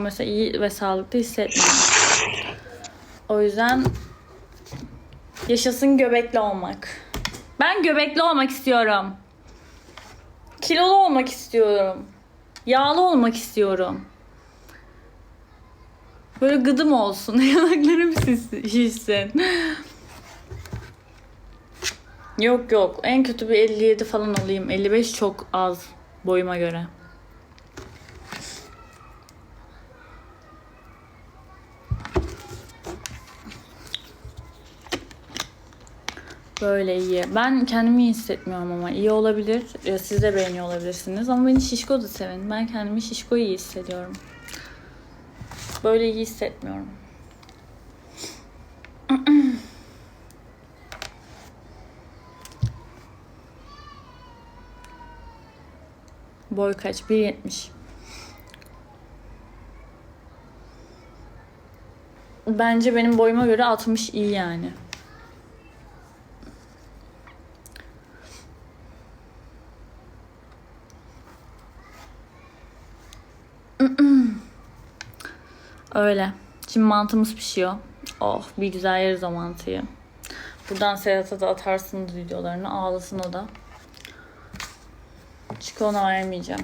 mesela iyi ve sağlıklı hissetmiyorum. O yüzden yaşasın göbekli olmak. Ben göbekli olmak istiyorum. Kilolu olmak istiyorum. Yağlı olmak istiyorum. Böyle gıdım olsun. Yanaklarım şiş- şişsin. Yok yok. En kötü bir 57 falan olayım. 55 çok az boyuma göre. Böyle iyi. Ben kendimi iyi hissetmiyorum ama iyi olabilir. Siz de beğeniyor olabilirsiniz ama beni şişko da sevin. Ben kendimi şişko iyi hissediyorum. Böyle iyi hissetmiyorum. Boy kaç? 1.70. Bence benim boyuma göre 60 iyi yani. Öyle. Şimdi mantımız pişiyor. Oh bir güzel yeriz o mantıyı. Buradan Serhat'a da atarsınız videolarını. Ağlasın o da. Çünkü ona vermeyeceğim.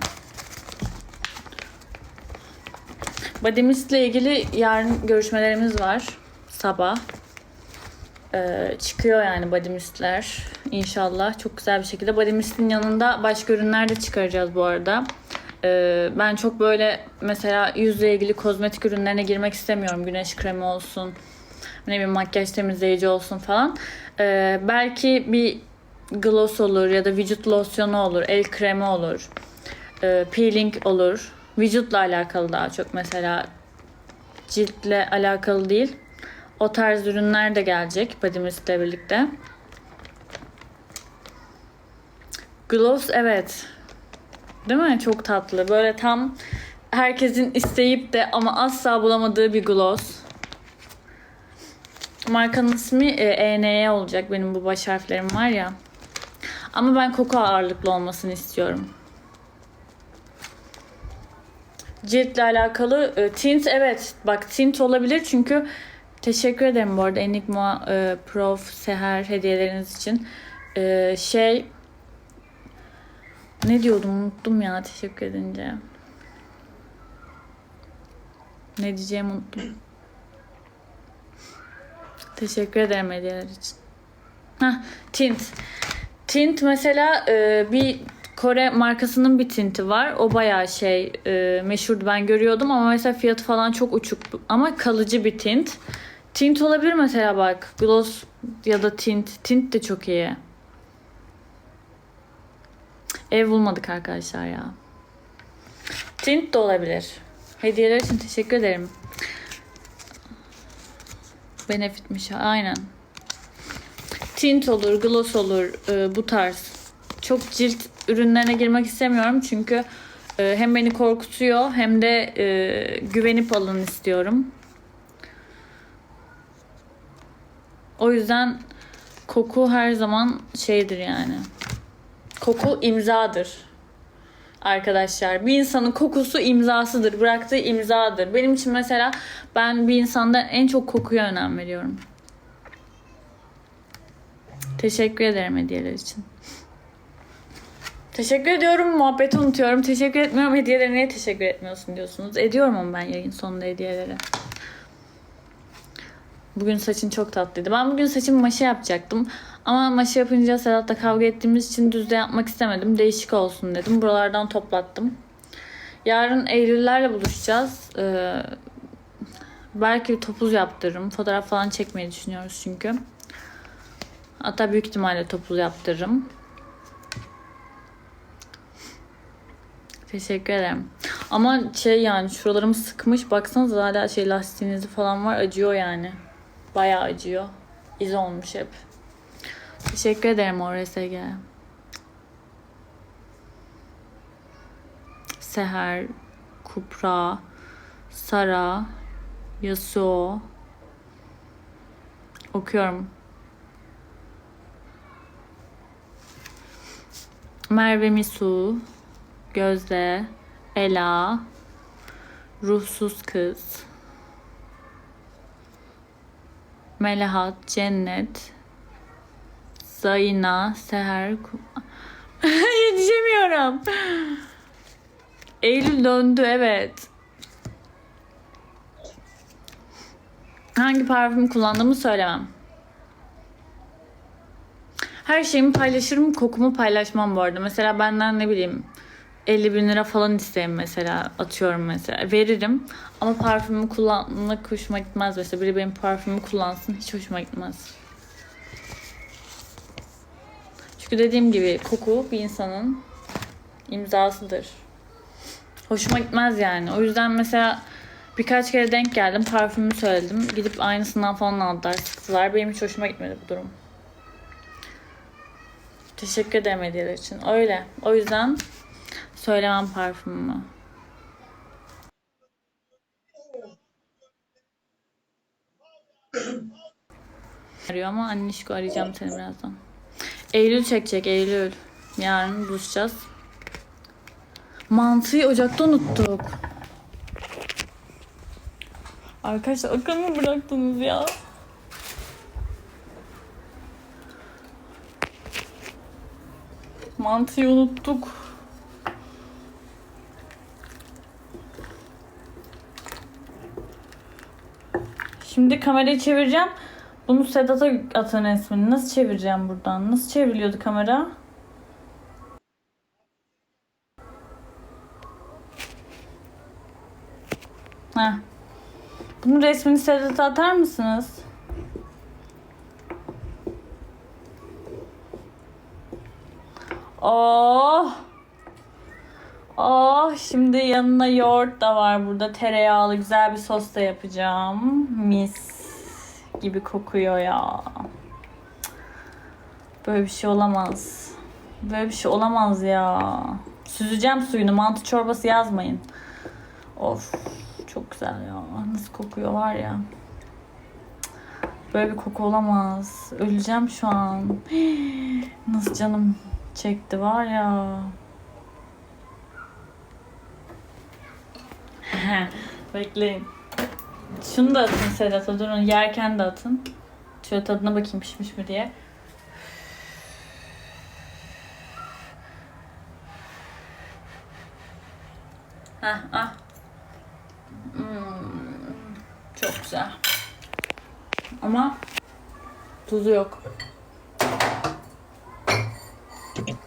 Bademist'le ilgili yarın görüşmelerimiz var. Sabah. Ee, çıkıyor yani bademistler. İnşallah çok güzel bir şekilde. Bademist'in yanında başka ürünler de çıkaracağız bu arada. Ee, ben çok böyle mesela yüzle ilgili kozmetik ürünlerine girmek istemiyorum. Güneş kremi olsun, ne bileyim makyaj temizleyici olsun falan. Ee, belki bir gloss olur ya da vücut losyonu olur, el kremi olur, ee, peeling olur. Vücutla alakalı daha çok mesela ciltle alakalı değil. O tarz ürünler de gelecek Body Mist'le birlikte. Gloss evet. Değil mi? Çok tatlı. Böyle tam herkesin isteyip de ama asla bulamadığı bir gloss. Markanın ismi e, ENE olacak. Benim bu baş harflerim var ya. Ama ben koku ağırlıklı olmasını istiyorum. Ciltle alakalı e, tint evet. Bak tint olabilir çünkü teşekkür ederim bu arada Enigma e, Prof Seher hediyeleriniz için. E, şey ne diyordum unuttum ya teşekkür edince. Ne diyeceğimi unuttum. Teşekkür ederim hediyeler için. Hah, tint. Tint mesela e, bir Kore markasının bir tinti var. O bayağı şey e, meşhurdu ben görüyordum ama mesela fiyatı falan çok uçuk ama kalıcı bir tint. Tint olabilir mesela bak. Gloss ya da tint. Tint de çok iyi. Ev bulmadık arkadaşlar ya. Tint de olabilir. Hediyeler için teşekkür ederim. Benefitmiş aynen. Tint olur, gloss olur e, bu tarz. Çok cilt ürünlerine girmek istemiyorum çünkü e, hem beni korkutuyor hem de e, güvenip alın istiyorum. O yüzden koku her zaman şeydir yani. Koku imzadır. Arkadaşlar bir insanın kokusu imzasıdır. Bıraktığı imzadır. Benim için mesela ben bir insanda en çok kokuya önem veriyorum. Teşekkür ederim hediyeler için. Teşekkür ediyorum. Muhabbeti unutuyorum. Teşekkür etmiyorum. Hediyelere niye teşekkür etmiyorsun diyorsunuz. Ediyorum ama ben yayın sonunda hediyeleri. Bugün saçın çok tatlıydı. Ben bugün saçımı maşa yapacaktım. Ama maşa yapınca Sedat'la kavga ettiğimiz için düzde yapmak istemedim. Değişik olsun dedim. Buralardan toplattım. Yarın Eylüllerle buluşacağız. Ee, belki topuz yaptırırım. Fotoğraf falan çekmeyi düşünüyoruz çünkü. Hatta büyük ihtimalle topuz yaptırırım. Teşekkür ederim. Ama şey yani şuralarım sıkmış. Baksanıza hala şey lastiğinizi falan var. Acıyor yani. Bayağı acıyor. İz olmuş hep. Teşekkür ederim ORSG. Seher, Kupra, Sara, Yasuo. Okuyorum. Merve Misu, Gözde, Ela, Ruhsuz kız. Melahat, Cennet, Zayna, Seher. Yetişemiyorum. Eylül döndü evet. Hangi parfüm kullandığımı söylemem. Her şeyimi paylaşırım, kokumu paylaşmam bu arada. Mesela benden ne bileyim 50 bin lira falan isteyin mesela atıyorum mesela veririm ama parfümü kullanmak hoşuma gitmez mesela biri benim parfümümü kullansın hiç hoşuma gitmez. Çünkü dediğim gibi koku bir insanın imzasıdır. Hoşuma gitmez yani. O yüzden mesela birkaç kere denk geldim parfümü söyledim. Gidip aynısından falan aldılar sıktılar. Benim hiç hoşuma gitmedi bu durum. Teşekkür ederim için. Öyle. O yüzden söylemem parfümümü. Arıyor ama annişko arayacağım seni birazdan. Eylül çekecek Eylül. Yarın buluşacağız. Mantıyı ocakta unuttuk. Arkadaşlar akıl mı bıraktınız ya? Mantıyı unuttuk. Şimdi kamerayı çevireceğim. Bunu Sedat'a atın resmini. Nasıl çevireceğim buradan? Nasıl çevriliyordu kamera? Heh. Bunun resmini Sedat'a atar mısınız? Oh! Oh! Şimdi yanına yoğurt da var burada. Tereyağlı güzel bir sos da yapacağım. Mis gibi kokuyor ya. Böyle bir şey olamaz. Böyle bir şey olamaz ya. Süzeceğim suyunu. Mantı çorbası yazmayın. Of. Çok güzel ya. Nasıl kokuyor var ya. Böyle bir koku olamaz. Öleceğim şu an. Nasıl canım çekti var ya. Bekleyin. Şunu da atın Sedat'a durun. Yerken de atın. Şöyle tadına bakayım pişmiş mi diye. Heh, ah. Hmm, çok güzel. Ama tuzu yok.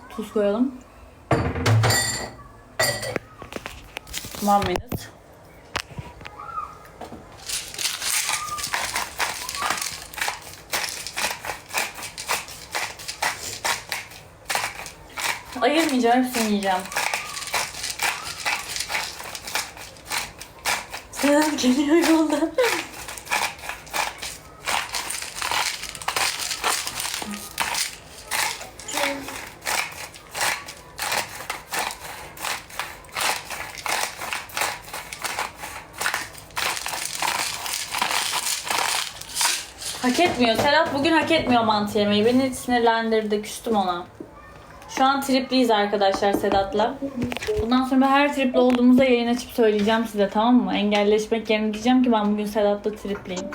Tuz koyalım. One minute. Ayırmayacağım, hepsini yiyeceğim. Sedat geliyor yolda. Hak etmiyor. Serap bugün hak etmiyor mantı yemeği. Beni sinirlendirdi. Küstüm ona. Şu an tripliyiz arkadaşlar Sedat'la. Bundan sonra her tripli olduğumuzda yayın açıp söyleyeceğim size tamam mı? Engelleşmek yerine diyeceğim ki ben bugün Sedat'la tripliyim.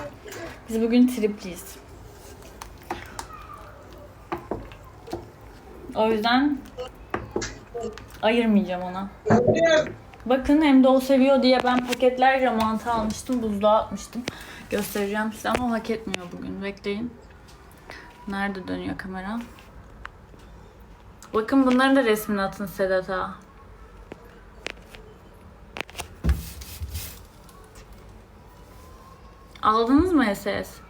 Biz bugün tripliyiz. O yüzden ayırmayacağım ona. Bakın hem de o seviyor diye ben paketlerce mantı almıştım. Buzluğa atmıştım. Göstereceğim size ama o hak etmiyor bugün. Bekleyin. Nerede dönüyor kamera? Bakın bunların da resmini atın Sedat'a. Aldınız mı SS?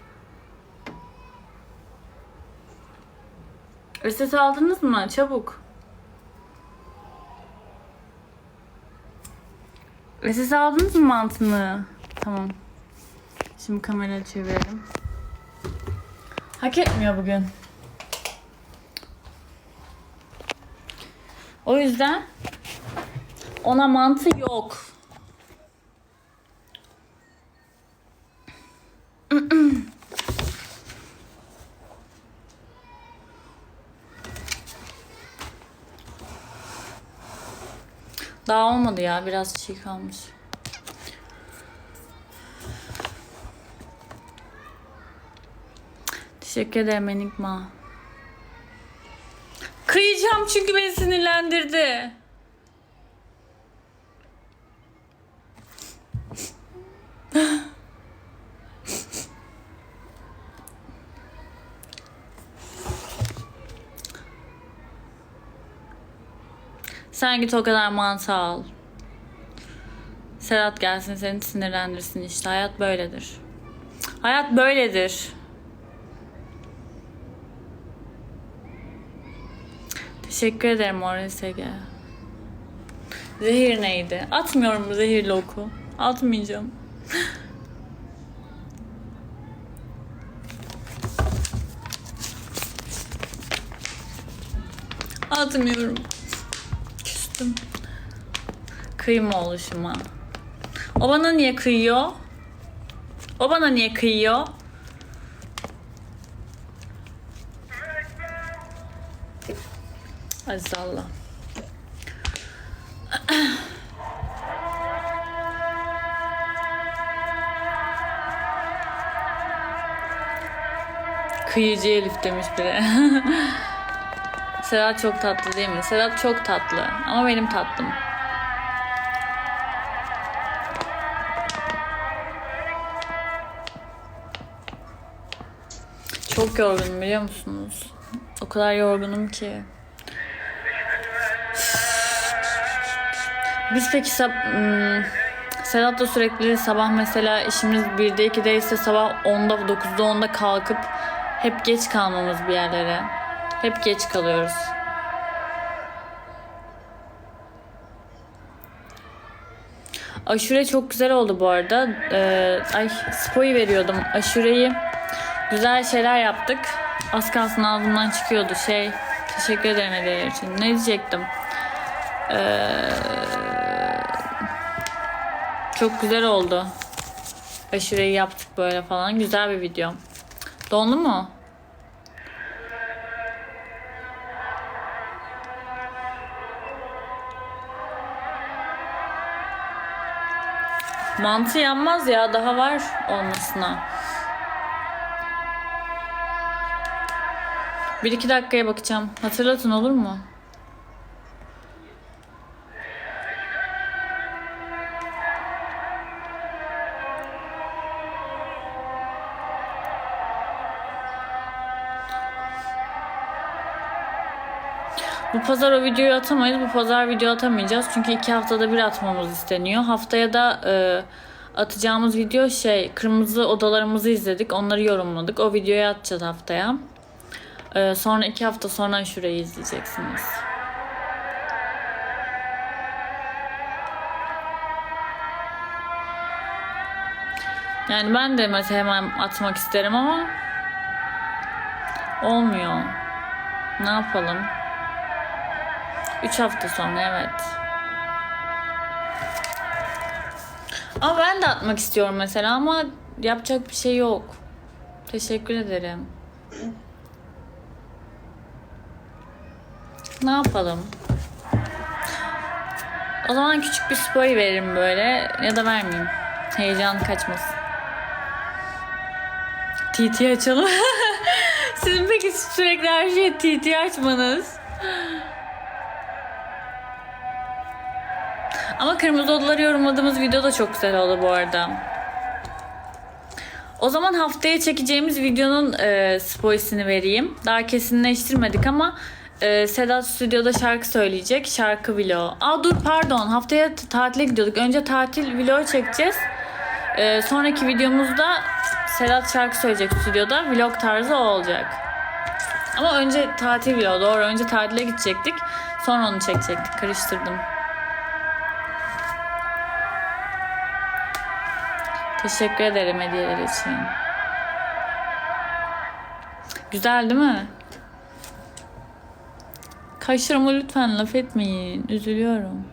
SS aldınız mı? Çabuk. SS aldınız mı mantını? Tamam. Şimdi kamerayı çevirelim. Hak etmiyor bugün. O yüzden ona mantı yok. Daha olmadı ya. Biraz çiğ kalmış. Teşekkür ederim Enigma. Kıyacağım çünkü beni sinirlendirdi. Sen git o kadar mantı al. Serhat gelsin seni sinirlendirsin işte. Hayat böyledir. Hayat böyledir. Teşekkür ederim Oresege. Zehir neydi? Atmıyorum bu zehirli oku. Atmayacağım. Atmıyorum. Küstüm. Kıyma oluşuma. O bana niye kıyıyor? O bana niye kıyıyor? Aziz Allah. Kıyıcı Elif demiş biri. Sedat çok tatlı değil mi? Sedat çok tatlı ama benim tatlım. Çok yorgunum biliyor musunuz? O kadar yorgunum ki. Biz peki sab- hmm, Sedat'la sürekli sabah mesela işimiz 1'de 2'de ise sabah 10'da 9'da 10'da kalkıp hep geç kalmamız bir yerlere. Hep geç kalıyoruz. Aşure çok güzel oldu bu arada. Ee, ay spoyu veriyordum. Aşureyi güzel şeyler yaptık. Az kalsın ağzımdan çıkıyordu şey. Teşekkür ederim hediyeler için. Ne diyecektim? Ee, çok güzel oldu. Aşureyi yaptık böyle falan. Güzel bir video. Dondu mu? Mantı yanmaz ya daha var olmasına. Bir iki dakikaya bakacağım. Hatırlatın olur mu? Bu pazar o videoyu atamayız. Bu pazar video atamayacağız. Çünkü iki haftada bir atmamız isteniyor. Haftaya da e, atacağımız video şey kırmızı odalarımızı izledik. Onları yorumladık. O videoyu atacağız haftaya. E, sonra iki hafta sonra şurayı izleyeceksiniz. Yani ben de mesela hemen atmak isterim ama olmuyor. Ne yapalım? 3 hafta sonra evet. Ama ben de atmak istiyorum mesela ama yapacak bir şey yok. Teşekkür ederim. Ne yapalım? O zaman küçük bir spoy veririm böyle ya da vermeyeyim. Heyecan kaçmasın. TT açalım. Sizin peki sürekli her şeye TT açmanız. Ama kırmızı odaları yorumladığımız video da çok güzel oldu bu arada. O zaman haftaya çekeceğimiz videonun e, spoilersini vereyim. Daha kesinleştirmedik ama e, Sedat stüdyoda şarkı söyleyecek. Şarkı vlogu. Aa dur pardon haftaya tatile gidiyorduk. Önce tatil vlogu çekeceğiz. E, sonraki videomuzda Sedat şarkı söyleyecek stüdyoda. Vlog tarzı o olacak. Ama önce tatil vlogu doğru. Önce tatile gidecektik. Sonra onu çekecektik. Karıştırdım. Teşekkür ederim hediyeler için. Güzel değil mi? Kaşlarıma lütfen laf etmeyin. Üzülüyorum.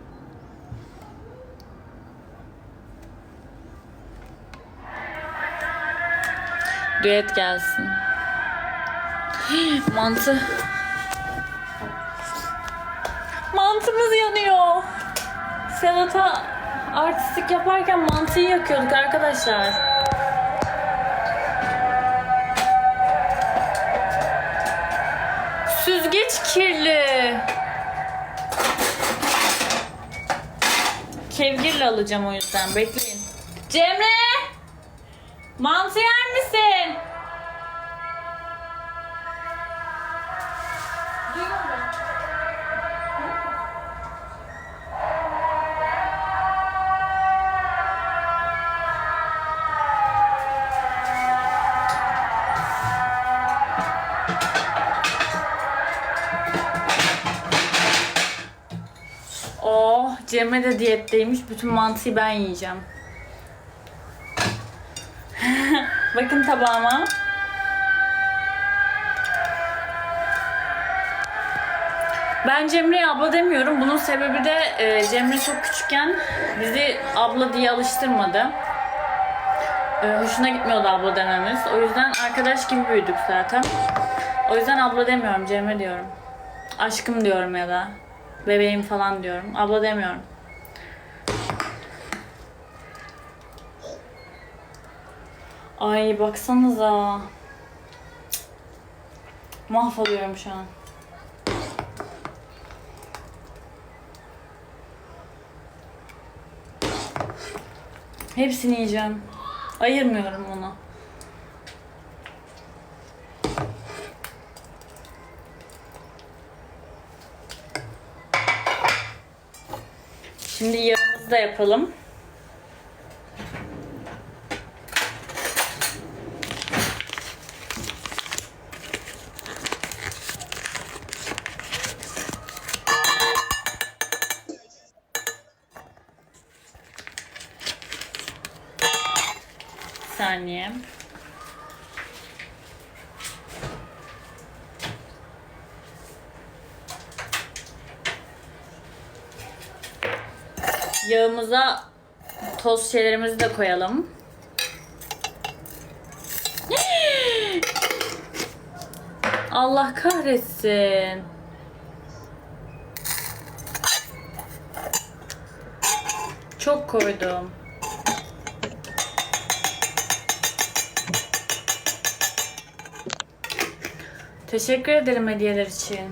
Düet gelsin. Mantı. Mantımız yanıyor. Sedat'a artistik yaparken mantıyı yakıyorduk arkadaşlar. Süzgeç kirli. Kevgirle alacağım o yüzden. Bekleyin. Cemre! Mantı yer Cemre de diyetteymiş. Bütün mantıyı ben yiyeceğim. Bakın tabağıma. Ben Cemre'ye abla demiyorum. Bunun sebebi de e, Cemre çok küçükken bizi abla diye alıştırmadı. E, hoşuna gitmiyordu abla dememiz. O yüzden arkadaş gibi büyüdük zaten. O yüzden abla demiyorum, Cemre diyorum. Aşkım diyorum ya da. Bebeğim falan diyorum. Abla demiyorum. Ay baksanıza. Mahvoluyorum şu an. Hepsini yiyeceğim. Ayırmıyorum onu. Şimdi yağımızı da yapalım. Bir saniye. Yağımıza toz şeylerimizi de koyalım. Allah kahretsin. Çok koydum. Teşekkür ederim hediyeler için.